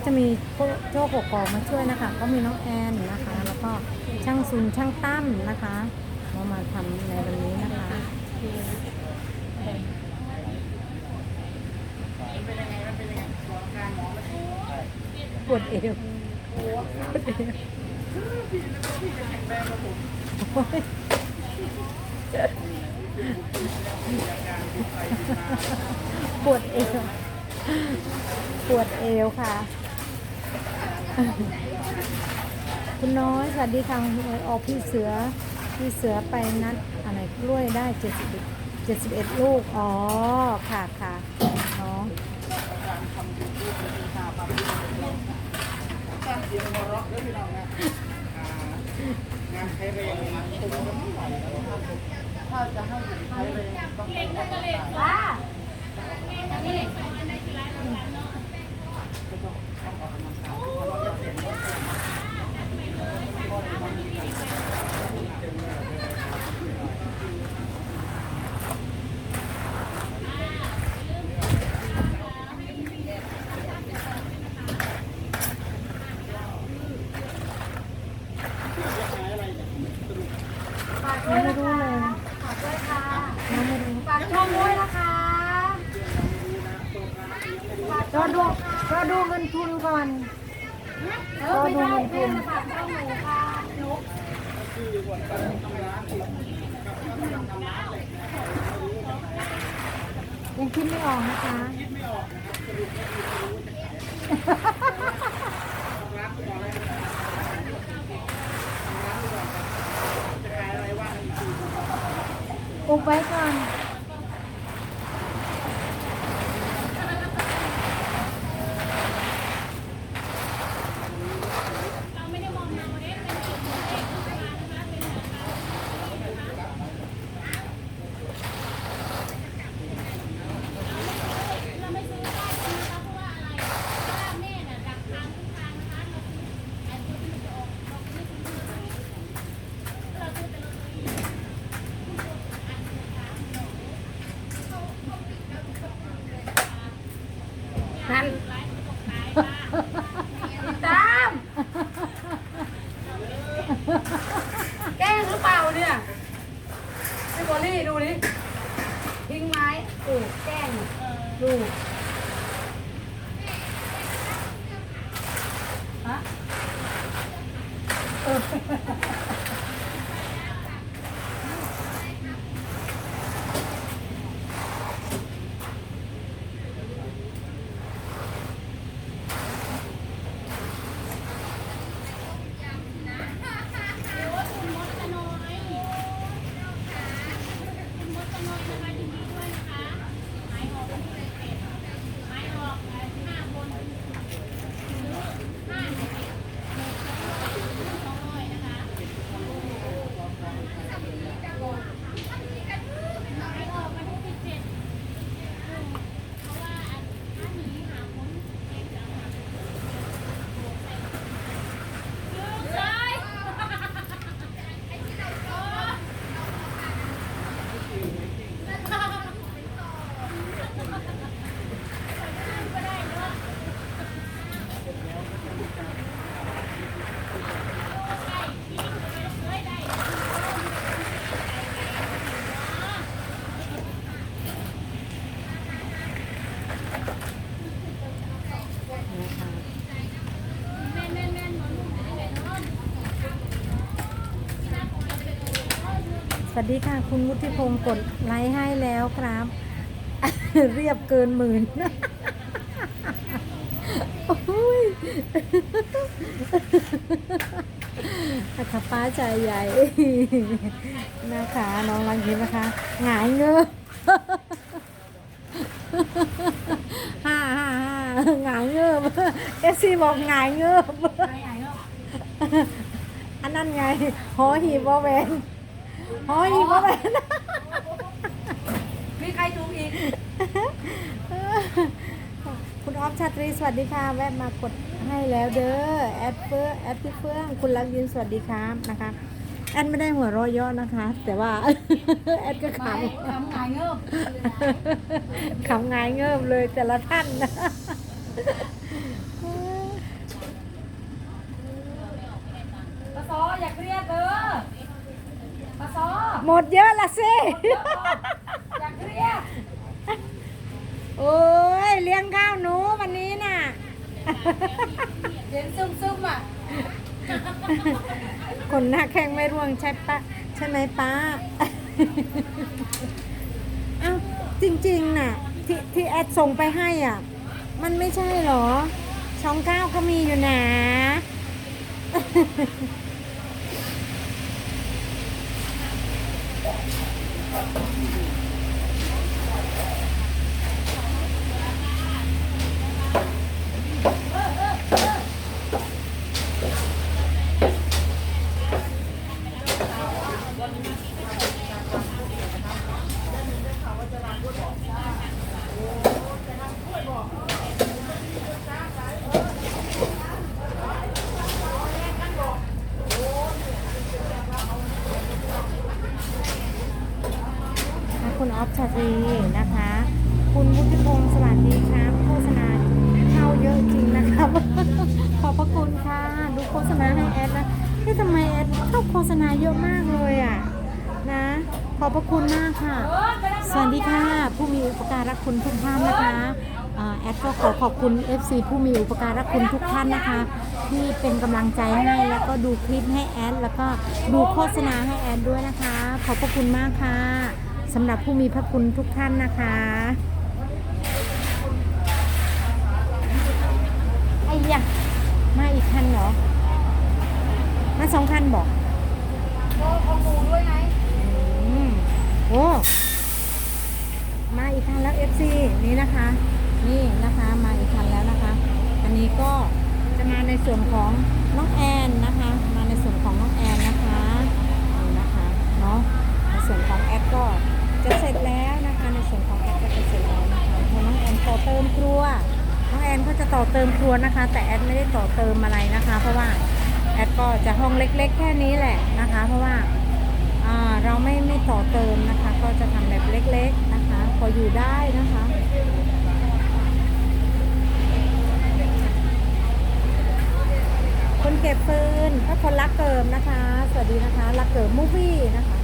ก็จะมีโจ้กกอกมาช่วยนะคะ ก็มีน้องแอนนะคะ แล้วก็ช่างซุนช่างตั้มนะคะมามาทำในวันนี้นะคะปวดเอวปวดเอวโอ๊ยปวดเอวปวดเอวค่ะ คุณน้อยสวัสดีค่ะคุณน้อยออกพี่เสือพี่เสือไปนัดอะไรกล้วยได้เจ็ดสิบเจ็ดสิบเอ็ดลูก อ๋อ ค่ะค่ะน้อพี่น้องนะอ่างานใช้แรงนะตรงนั้นไม่ไหวนะครับถ้าจะให้ใช้แรงต้องใช้แรงต่างยังไม่รู้เลย ฝากด้วยค่ะ ยังไม่รู้ ฝากช่องด้วยนะคะ รอดูรอดู เงินทุนก่อนเออไม่ได้แม่จะฝากช่องหนูค่ะหนูยังคิดไม่ออกนะคะอุบไว้ก่อนติดตามแกล้งหรือเปล่าเนี่ยพี่บอลลี่ดูดิทิ้ง ไม้ปลูกแกล้งดูก วัสดีค่ะ คุณวุฒิพงศ์กดไลค์ให้แล้วครับ เรียบเกินหมื่นโอ้ยอาคป้าใจใหญ่ นะคะน้องรังยิ้มนะคะหงายเงือบฮ่าฮ่าฮ่าหงายเงือบเอสซีบอกหงายเงือบอันนั้นไงหอหีบวอแวน โอ้ยอีว่าแบบมีใครถูกอีก คุณออฟชาตรีสวัสดีค่ะ แวะมากดให้แล้วเด้อแอดเฟื่องแอดพี่เฟื่องคุณรักยินสวัสดีครับนะคะแอดไม่ได้หัวเราะเยอะนะคะ แต่ว่าแอดก็ขำขำงาเงิบขำงายเงิบเลยแต่ละท่านนะปะซออยากเรียกเด้อ หมดเยอะละสิอยากเครียดโอ้ยเลี้ยงข้าวหนูวันนี้น่ะเห็นซึมซึมๆอะคนหน้าแข้งไม่ร่วงใช่ปะใช่ไหมป้าเอ้าจริงๆน่ะ ที่ที่แอดส่งไปให้อะ มันไม่ใช่เหรอช่องเก้าก็มีอยู่นะ คุณออฟชาตรีนะคะ คุณวุฒิพงศ์สวัสดีครับโฆษณาเข้าเยอะจริงนะครับ ขอบพระคุณค่ะ ดูโฆษณาให้แอดนะที่ทำไมแอดเข้าโฆษณาเยอะมากเลยอะนะ ขอบพระคุณมากค่ะ สวัสดีค่ะ ผู้มีอุปการะคุณทุกท่านนะคะแอดก็ขอขอบคุณ FC ผู้มีอุปการะคุณทุกท่านนะคะ ที่เป็นกำลังใจให้แล้วก็ดูคลิปให้แอดแล้วก็ดูโฆษณาให้แอดด้วยนะคะ ขอบพระคุณมากค่ะ สำหรับผู้มีพระคุณทุกท่านนะคะไอ้ยะมาอีกคันเหรอ มาสองคันบอกโอ้ของหมูด้วยไงอืมโอ้มาอีกคันแล้ว FC นี่นะคะ นี่นะคะมาอีกคันแล้วนะคะ อันนี้ก็จะมาในส่วนของน้องแอนนะคะ มาในส่วนของน้องแอนนะคะนี่นะคะเนาะใน ส่วนของแอดก็จะเสร็จแล้วนะคะ ในส่วนของแอดก็จะเสร็จแล้วนะคะพราะน้องแอนต่อเติมครัว น้องแอนก็จะต่อเติมครัวนะคะ แต่แอดไม่ได้ต่อเติมอะไรนะคะ เพราะว่าแอดก็จะห้องเล็ก ๆ แค่นี้แหละนะคะ เพราะว่าเราไม่ไม่ต่อเติมนะคะ ก็จะทำแบบเล็ก ๆนะคะ พออยู่ได้นะคะคนเก็บฟืนก็คนรักเกิมนะคะ สวัสดีนะคะ รักเกิมมูฟี่นะคะ